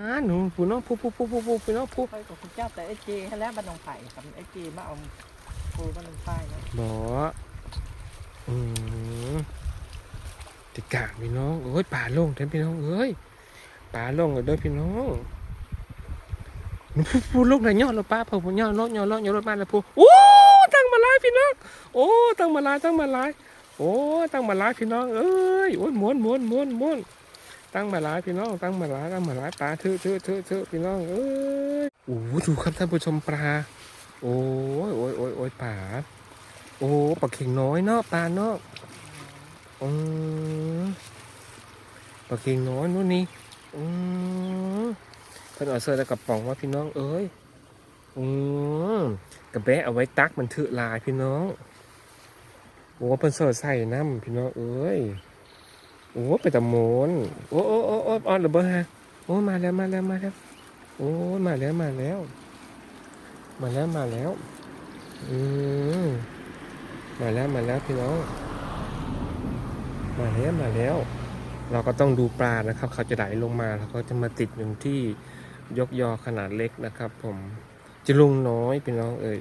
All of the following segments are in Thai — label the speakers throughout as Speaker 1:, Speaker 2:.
Speaker 1: อ่าหนูผู้น้องผู้ผู้ผู้ผู้ผู้พี่น้องผู้
Speaker 2: ไปกับคุณเจ้าแต่ไอ้เจให้แล้วบันดงไผ่กับไอ้เจมาเอาปูบันดงไผ่นะ
Speaker 1: บ่อืมติดกลางพี่น้องเอ้ยป่าลงเถอะพี่น้องเอ้ยป่าลงเลยเด้อพี่น้องหนูผู้ผู้ลงไหนยอดแล้วป้าเพิ่นผู้ยอดรถยอดรถยอดรถบ้านแล้วผู้โอ้ตั้งมาหลายพี่น้องโอ้ตั้งมาหลายตั้งมาหลายโอ้ตั้งมาหลายพี่น้องเอ้ยโอ้ยม้วนม้วนม้วนม้วน ตั้งมาหลายพี่น้องตั้งมาหลายตั้งมาหลายปลาทื่อทื่อทื่อทื่อพี่น้องเอ้ยโอ้ดูครับท่านผู้ชมปลา โอ้ยโอ้ยโอ้ยโอ้ยปลาโอ้ปลาเข่งน้อยเนาะปลาเนาะอืมปลาเข่งน้อยนู่นนี่อืมเพิ่นเอาเสื้อแล้วกระป๋องว่าพี่น้องเอ้ยอืมกระแบะเอาไว้ตักมันถือลายพี่น้องโอ้เพิ่นเสื้อใส่น้ำพี่น้องเอ้ย โอ้ไปตะโมนโอ้โอ้โอ้โอ้ออนระเบิดฮะโอ้มาแล้วมาแล้วมาแล้วโอ้มาแล้วมาแล้ว มาแล้วมาแล้วอืมมาแล้วมาแล้วพี่น้อง มาแล้วมาแล้ว เราก็ต้องดูปลานะครับ เขาจะไหลลงมาแล้วก็จะมาติดอยู่ที่ยกยอขนาดเล็กนะครับ ผมจะลงน้อยพี่น้องเอ่ย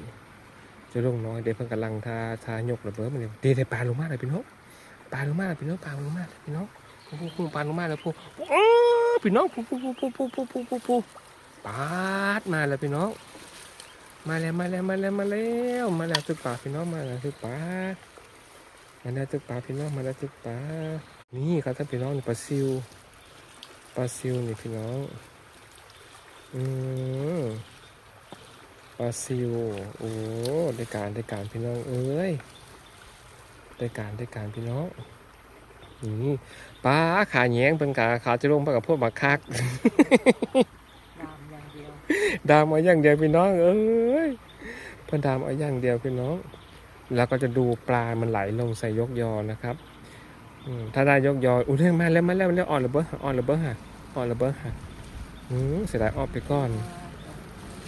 Speaker 1: จะลงน้อยเดี๋ยวเพิ่งกำลังทาทายกระเบิดมันเลยเดี๋ยวเดี๋ยวปลาลงมาเลยพี่น้อง ปลาลงมาเลยพี่น้องปลาลงมาพี่น้องพูพูปลาลงมาแล้วพูอ้าพี่น้องพูพูพูพูพูพูพูพูพูปาดมาแล้วพี่น้อง มาแล้วมาแล้วมาแล้วมาแล้วมาแล้วตึกป่าพี่น้องมาแล้วตึกป่ามาแล้วตึกป่าพี่น้องมาแล้วตึกป่านี่ครับท่านพี่น้องปลาซิวปลาซิวนี่พี่น้องอืมปลาซิวโอ้ได้การได้การพี่น้องเอ้ย ได้การได้การพี่น้องนี่ปลาขาแยงเป็นกาขาจะลงไปกับพวกบักคัก
Speaker 2: ดามอย่างเดียว
Speaker 1: ดามเอาอย่างเดียวพี่น้อง เอ้ยเพิ่นดามเอาอย่างเดียวพี่น้อง แล้วก็จะดูปลามันไหลลงใส่ยกยอนะครับอืมถ้าได้ยกยออุ้ยเรื่องมาแล้วมาแล้วมาแล้วอ่อนระเบิดอ่อนระเบิดฮะอ่อนระเบิดฮะอืมเสียดายออกไปก่อน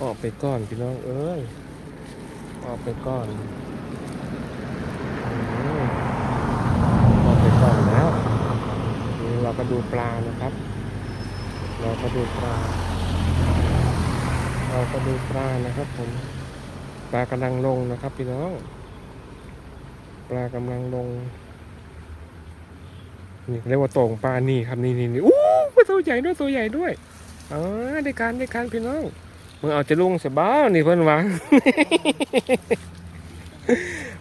Speaker 1: ออกไปก่อนพี่น้องเอ้ยออกไปก่อนอืมออกไปก่อนแล้วนี่เราก็ ดูปลานะครับ เราก็ดูปลา เราก็ดูปลานะครับผม ปลากำลังลงนะครับพี่น้อง ปลากำลังลง นี่เรียกว่าโต่งปลานี่ครับนี่นี่นี่อู้ปลาตัวใหญ่ด้วยตัวใหญ่ด้วยอ๋อได้การได้การพี่น้องเมื่อเอาจะลงเสียบ้านี่เพิ่นวาง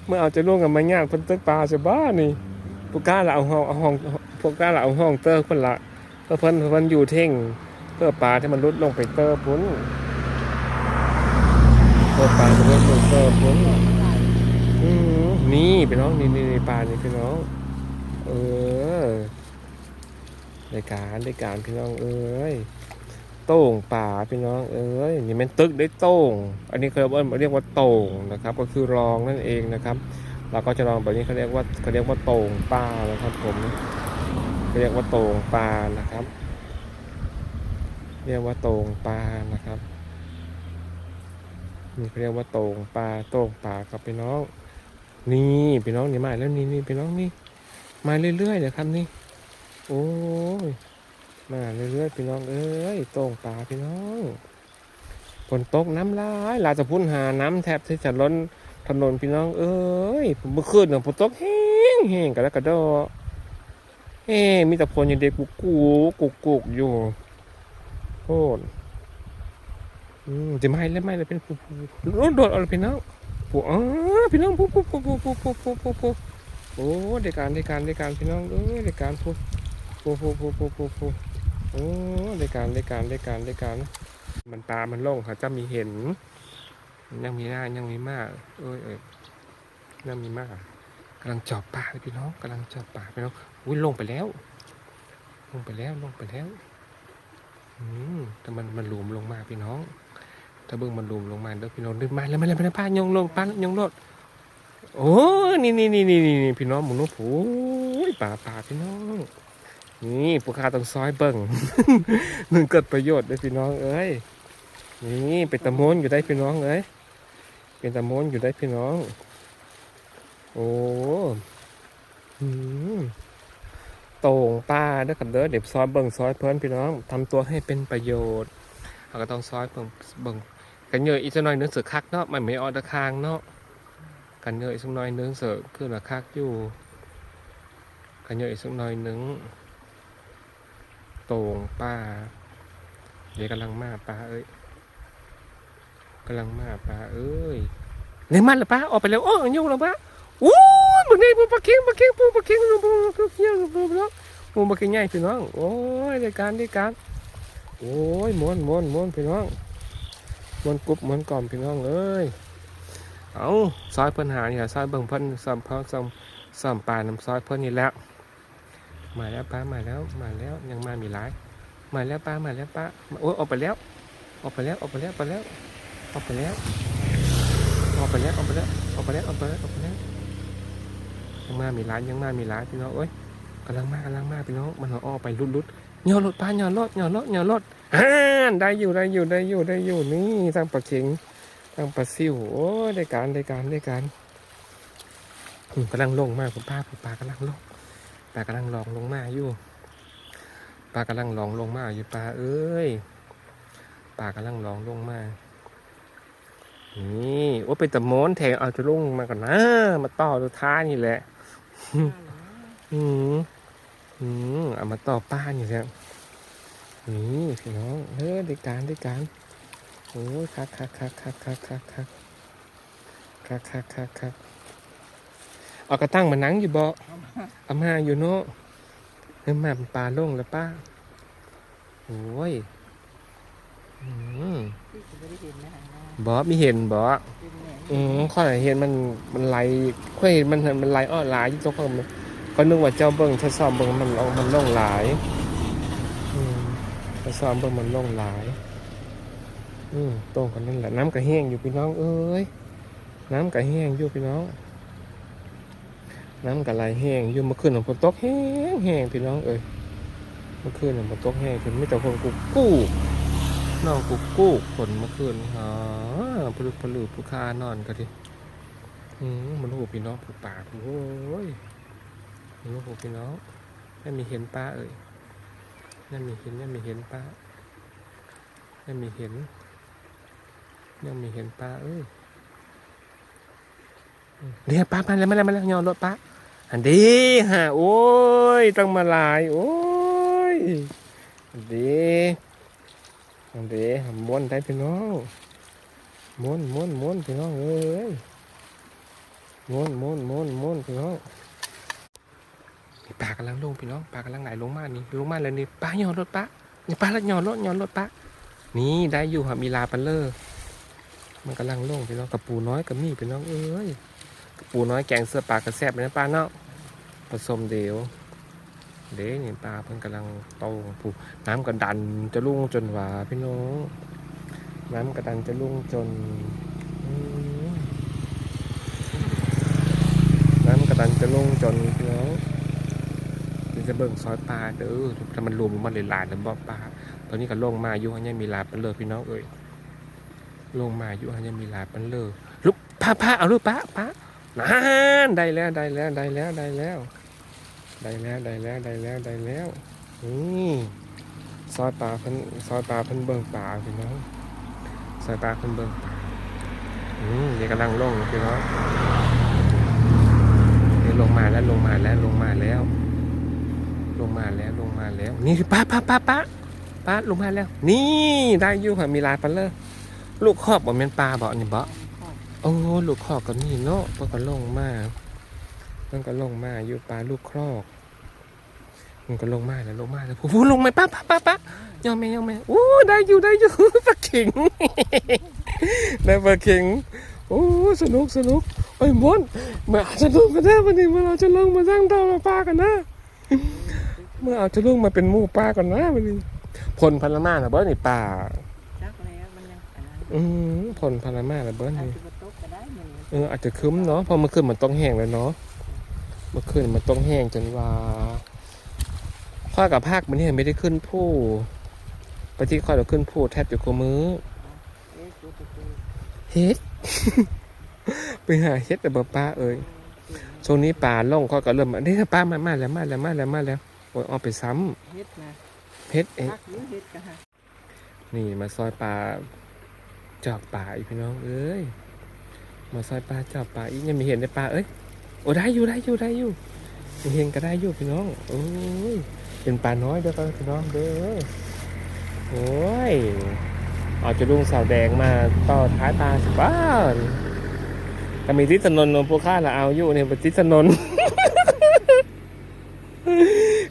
Speaker 1: เมื่อเอาจะลงกับมันยากเพิ่นตึกปลาเสียบ้านี่ พวกก้าละเอาห้องเอาห้องพวกก้าละเอาห้องเตอร์เพิ่นละเพื่อเพิ่นเพิ่นอยู่เท่งเพื่อปลาที่มันลดลงไปเตอร์พุ้นเพื่อปลาจะลดลงเตอร์พุ้นอืมนี่พี่น้องนี่นี่นี่ปลานี่พี่น้อง เออรายการรายการพี่น้องเอ้ยโต่งป่าพี่น้องเอ้ยนี่มันตึกได้โต่งอันนี้เขาเรียกว่าเรียกว่าโต่งนะครับ ก็คือรองนั่นเองนะครับ เราก็จะลองแบบนี้เขาเรียกว่าเขาเรียกว่าโต่งปลานะครับผมเขาเรียกว่าโต่งปลานะครับ เรียกว่าโต่งปลานะครับนี่เขาเรียกว่าโต่งปลาโต่งปลาครับพี่น้อง นี่พี่น้องนี่มาแล้วนี่นี่พี่น้องนี่มาเรื่อยๆเลยครับนี่ โอ้ยมาเรื่อยๆพี่น้องเอ้ยโต่งปลาพี่น้องฝนตกน้ำลายลาจะพุ่นหาน้ำแทบที่จะล้น ถนนพี่น้อง เอ้ยเมื่อคืนเนี่ยฝนตกแห้งแห้งกันแล้วกระโดดเฮ้มีแต่ฝนอย่างเด็กกุกกูกุกกุกอยู่โคตรอืมจะไม่แล้วไม่เลยเป็นผู้ผู้โดดอาเลยพี่น้องผู้อ๋อพี่น้องผู้ผู้ผู้ผู้ผู้ผู้ผู้ผู้โอ้ได้กการได้กการได้กการพี่น้องเอ้ยได้กการพูพูพูพูพูพูพูโอ้ได้กการได้กการได้กการได้กการมันตามันโล่งค่ะจะมีเห็น ยังมีหน้ายังมีมากเอ้ยเอ้ยยังมีมากกำลังจอบป่าเลยพี่น้องกำลังจอบป่ากพี่น้องอุ้ยลงไปแล้ว ลงไปแล้วลงไปแล้วอืมแต่มันมันหลุมลงมาพี่น้องถ้าเบิ่งมันหลุมลงมาเด้อพี่น้องเดินมาแล้วมาแล้วมาแล้วป้ายงลงป้ายงรถโอ้นี่นี่นี่นี่นี่พี่น้องหมุนน้องผูยป่าป่าพี่น้อง นี่ผู้ค้าต้องซอยเบิ่งหนึ่งเกิดประโยชน์ได้พี่น้องเอ้ยนี่เป็นตะมนอยู่ได้พี่น้องเอ้ย เป็นตะโมนอยู่ได้พี่น้อง โอ้อืมโต่งป้าเด้อกับเด้อเดี๋ยวซอยเบิ่งซอยเพิ่นพี่น้องทำตัวให้เป็นประโยชน์เราก็ต้องซอยเบิ่งเบิ่งกันเยอะอีกสักหน่อยนึงเสือคักเนาะมันไม่ออกตะคางเนาะกันเยอะอีกสักหน่อยนึงเสือคือละคักอยู่กันเยอะอีกสักหน่อยนึงโต่งป้าเดี๋ยวกำลังมาป้าเอ้ยำลังมาป้าเอ้ยเนี่ยมันหรือป้าออกไปแล้วโอ้ยยุ่งแล้วป้าอู้มึงนี่ปูปลาเค็งปลาเค็งปูปลาเค็งปูปลาเค็งปูปลาเค็งปูปลาเค็งใหญ่พี่น้องโอ้ยได้การได้การโอ้ยม้วนม้วนม้วนพี่น้องม้วนกรุบม้วนกล่อมพี่น้องเอ้ยเอาซอยเพิ่นหาเนี่ยซอยเบิ่งเพิ่นซ้ำเพิ่นซ้ำซ้ำปลาน้ำซอยเพิ่นนี่แล้วมาแล้วป้ามาแล้วมาแล้วยังมามีหลายมาแล้วป้ามาแล้วป้าโอ้ยออกไปแล้วออกไปแล้วออกไปแล้วไปแล้ว ออกไปแล้วออกไปแล้วออกไปแล้วออกไปแล้วออกไปแล้วออกไปแล้วยังมามีร้านยังมามีร้านพี่น้องเอ้ยกำลังมากำลังมากพี่น้องมันหัวอ้อไปรุดรุดๆย่อรถป้าย่อรถย่อรถย่อรถอ่าได้อยู่ได้อยู่ได้อยู่ได้อยู่นี่ตั้งปลาเข็งตั้งปลาซิวโอ้ได้การได้การได้การอืมกำลังลงมากคุณป้าคุณป้ากำลังลงป้ากำลังลองลงมาอยู่ป้ากำลังลองลงมาอยู่ป้าเอ้ยป้ากำลังลองลงมา นี่โอ้เป็นตะโมนแทงเอาจะลงมาก่อนนะ มาต่อตัวท้ายนี่แหละ อืมอืมเอามาต่อป้านี่แหละนี่พี่น้องเฮ้ยได้การได้การโอ้ยคักคักคักคักคักคักคักคักคักคักคักเอากระตั้งมานั่งอยู่บ่เอามาอยู่เนาะเฮ้ยมาเป็นปลาลงแล้วป้าโอ้ย อืม
Speaker 2: ที่จะไม่ได้เห็นนะฮะ
Speaker 1: บ่มีเห็นบ่
Speaker 2: เป็นแหน่
Speaker 1: อืมข้อยเห็นมันมันไหลค่อยเห็นมันมันไหลอ้อหลายอยู่ตรงข้างมันก็นึกว่าเจ้าเบิ่งทดสอบเบิ่งมันเอามันล่องหลายอืมทดสอบเบิ่งมันล่องหลาย อืมตรงกันนั่นแหละน้ำกระแห้งอยู่พี่น้องเอ้ยน้ำกระแห้งอยู่พี่น้องน้ำกระไหลแห้งอยู่เมื่อคืนฝนตกแห้งแห้งพี่น้องเอ้ยเมื่อคืนฝนตกแห้งคือไม่แต่คนกูกู้ น้องกูกู้ฝนเมื่อคืนฮะพลุพลุผู้ค้านอนก็ดิอืมมันหูพี่น้องผูกปากโอ้ยมันหูพี่น้องนั่นมีเห็นป้าเอ้ยนั่นมีเห็นนั่นมีเห็นป้านั่นมีเห็นยังมีเห็นป้าเอ้ยเดี๋ยวป้ามาแล้วมาแล้วมาแล้วยอนรถป้าอันดีฮะโอ้ยต้องมาลายโอ้ยอันดี อันดีหำม้วนได้พี่น้องม้วนม้วนม้วนพี่น้องเอ้ยม้วนม้วนม้วนม้วนพี่น้องปลากำลังลงพี่น้องปลากำลังไหลลงมานี่ลงมาแล้วนี่ป้าหย่อนรถป้านี่ป้าล้วยอนรถหย่อนรถป้านี่ได้อยู่ครับมีลาปันเลอร์มันกำลังลงพี่น้องกับปูน้อยกับมีพี่น้องเอ้ยกับปูน้อยแกงเสื้อปลากระแซบเลยนะป้าเนาะผสมเดียว เด้นี่ปลาเพิ่นกำลังโตผูน้ำกระดันจะลุ่งจนว่าพี่น้องน้ำกระดันจะลุ่งจนน้ำกระดันจะลุ่งจนพี่น้องจะเบิ่งซอยปลาเด้อถ้ามันรวมมันเลยหลายแล้วบ่ปลาตอนนี้ก็ลงมาอยู่หันยังมีหลายปันเลยพี่น้องเอ้ยลงมาอยู่หันยังมีหลายปันเลยลุกพาพาเอาลูกปะปะนั่นได้แล้วได้แล้วได้แล้วได้แล้ว ได้แล้วได้แล้วได้แล้วได้แล้วนี่ซอยปลาเพิ่นซอยปลาเพิ่นเบิ่งปลาพี่น้องซอยปลาเพิ่นเบิ่งปลาอืมเดี๋ยวกำลังลงพี่น้องเดี๋ยวลงมาแล้วลงมาแล้วลงมาแล้ว ลงมาแล้วลงมาแล้ว นี่ป้าป้าป้าป้าป้าลงมาแล้ว นี่ได้อยู่ค่ะมีลายปลาเลอลูกครอบบ่แม่นปลาบ่นี่บ่
Speaker 2: ขอบ
Speaker 1: โอ้ลูกคอกก็มีเนาะเพิ่นก็ลงมาเพิ่นก็ลงมาอยู่ปลาลูกครอกมันก็ลงมาแล้วลงมาแล้วผู้ผู้ลงไหมป้าป้าป้าป้ายอมไหมยอมไหมโอ้ได้อยู่ได้อยู่ปลาเข็งได้ปลาเข็งโอ้สนุกสนุกโอ้ยมวนเมื่ออาจจะลงกันได้วันนี้เมื่อเราจะลงมาสร้างดาวมาปลากันนะเมื่อเอาจะลงมาเป็นหมู่ปลากันนะวันนี้ผลพลมาน่ะเบิ้ลนี่ป่า
Speaker 2: จักแล้วมันยังอันนั้น
Speaker 1: อืมผลพลมาน่ะเบิ้ล
Speaker 2: อาจ
Speaker 1: นี่
Speaker 2: จะมาตกก็ได้มัน
Speaker 1: เอออาจจะคึ้มเนาะเพอเมื่อคืนมันต้องแห้งแล้วเนาะ เมื่อคืนมันต้องแห้งจนว่าข้อกับภาคมันนี่ไม่ได้ขึ้นผู้ไปที่ข้อเราขึ้นผู้แทบจะคู่มือ
Speaker 2: เอ๊ะกูกูกู
Speaker 1: เฮ็ดไปหาเฮ็ดแต่บ่ป้าเอ้ยช่วงนี้ป่าล่องข้อก็เริ่มอันนี้ป้ามามาแล้วมาแล้วมาแล้วมาแล้วโอ้ยเอาไปซ้
Speaker 2: เฮ็ดนะำ
Speaker 1: เพชรเอ๊ะ
Speaker 2: พักหรือเฮ็ดกะฮะ
Speaker 1: นี่มาซอยปลาจอบป่าอีกพี่น้องเอ้ยมาซอยปลาจอบป่าอีกยังไม่เห็นได้ปลาเอ้ย โอ้ได้อยู่ได้อยู่ได้อยู่ยังก็ได้อยู่พี่น้องโอ้ยเป็นปลาน้อยเด้อพี่น้องเด้อโอ้ยเอาจะลุงสาวแดงมาต่อท้ายปลาสิบ้านถ้ามีทิศนนท์พวกข้าละเอาอยู่เนี่ยเป็นทิศนนท์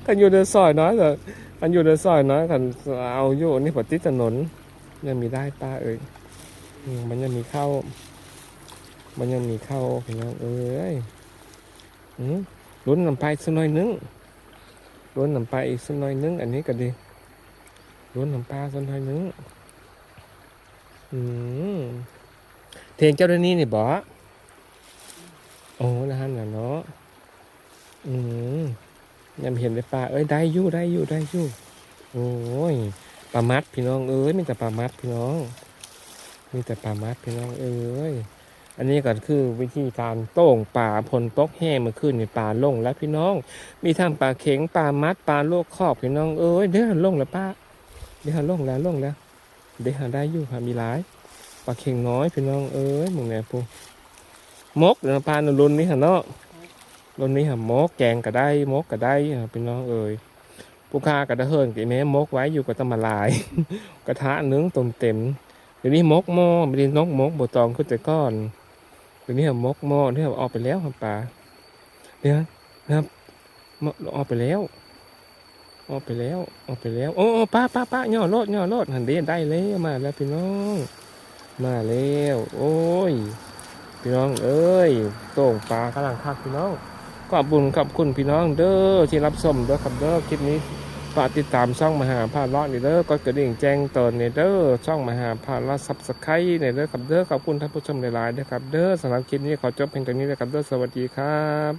Speaker 1: กันอยู่ในซอยน้อยเหรอมันอยู่ในซอยน้อยกันเอาอยู่นี่ปติดถนนยังมีได้ป้าเอ่ยมมันยังมีเข้า มันยังมีเข้าพี่น้องเอ้ย ลุ้นนำไปสักหน่อยนึงลุ้นนำไปอีกสักหน่อยนึง อันนี้ก็ดีลุ้นน้ำปลาสักหน่อยนึงอืมเทียงเจ้าเรื่องนี้นี่บ่โอ้นะฮะน่ะเนาะอืมยังเห็นเลยปลาเอ้ยได้อยู่ได้อยู่ได้อยู่โอ้ยปลามัดพี่น้องเอ้ยมีแต่ปลามัดพี่น้องมีแต่ปลามัดพี่น้องเอ้ย อันนี้ก็คือวิธีการโต้งป่าพลตกแห้เมื่อคืนในป่าลงแล้วพี่น้อง มีทั้งปลาเข็งปลามัดปลาโลกครอบพี่น้องเอ้ยเดี๋ยวหันลงแล้วป้าเดี๋ยวหันลงแล้วลงแล้วเดี๋ยวได้อยู่ค่ะมีหลายปลาเข็งน้อยพี่น้องเอ้ยมึงแหนปูมกเดี๋ยวปลาหนุรุนนี่หันเนาะรถนี้หามกแกงก็ได้มกก็ได้อ่าพี่น้องเอ่ยผู้ค้าก็ได้เฮิรนกี่แม่มกไว้อยู่กับตำมาลาย กระทะเนื้อต้มเต็มเดี๋ยวนี้มกหม้อไม่ได้นกมกบตองขึ้นแต่ก้อน เดี๋ยวนี้มกหม้อที่ออกไปแล้วครับป่าเดี๋ยนะครับมกออกไปแล้วออกไปแล้วออกไปแล้ว โอ้ป้าป้าป้าย่อรถย่อรถหันเดีได้แล้วมาแล้วพี่น้อง มาแล้วโอ้ยพี่น้องเอ้ยโต่งปลากำลังคักพี่น้องขอบุญขอบคุณพี่น้องเด้อที่รับชมเด้อครับเด้อคลิปนี้ ฝากติดตามช่องมหาพารลาะนี่เด้อกดกระดิ่งแจ้งเตือนนี่เด้อช่องมหาพารลาะซับสไครต์นี่เด้อครับเด้อขอบคุณท่านผู้ชมหลายๆนะครับเด้อสำหรับคลิปนี้ขอจบเพียงเท่านี้นะครับเด้อสวัสดีครับ